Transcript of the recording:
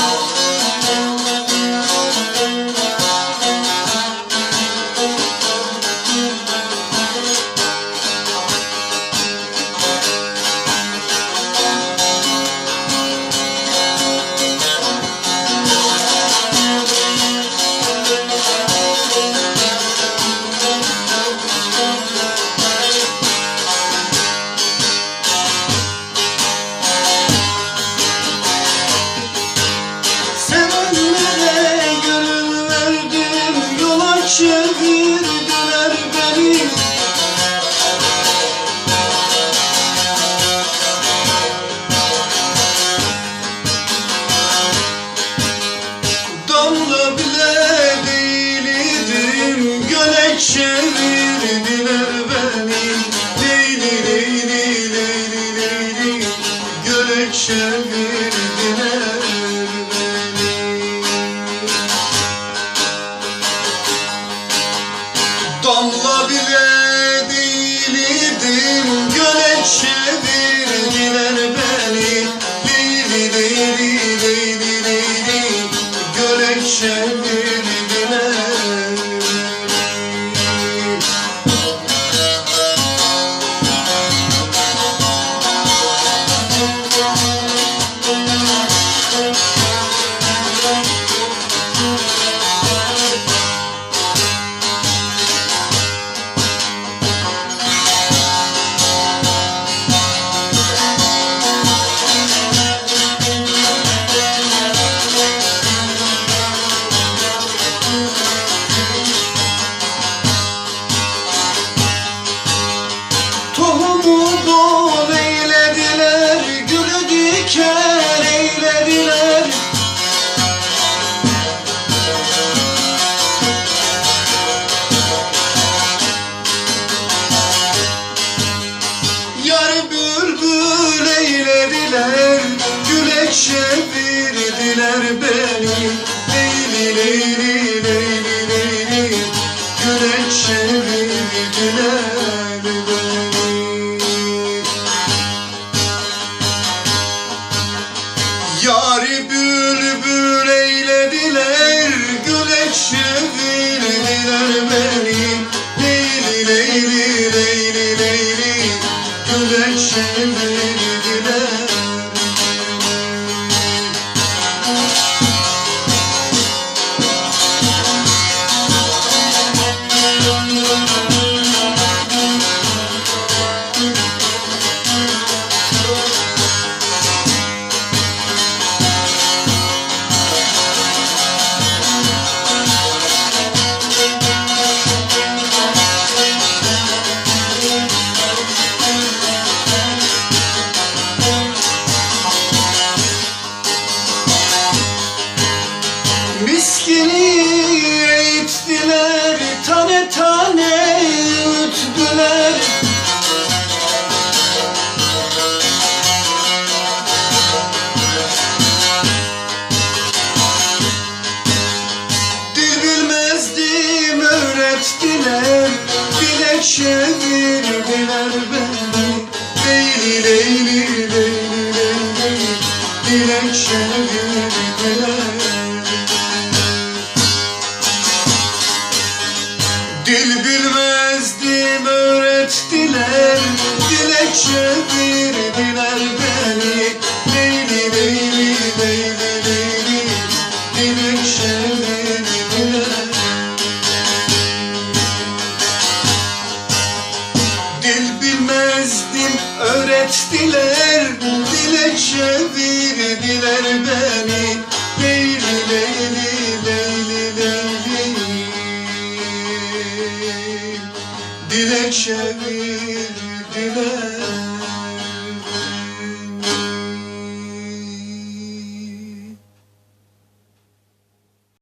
Oh. yerdir döner beni. Damla bile değildim göle çevirdiler beni. Leyli leyli leyli leyli göle çevirdiler Göle güle çevirdiler beni. Yari bülbül eylediler, güle çevirdiler beni. Leyli leyli leyli leyli, çevirdiler öğrettiler, dile çevirdiler beni. Leyli leyli leyli leyli, dile çevirdiler Dil bilmezdim öğrettiler Dile çevirdiler beni öğrettiler Dile çevirdiler beni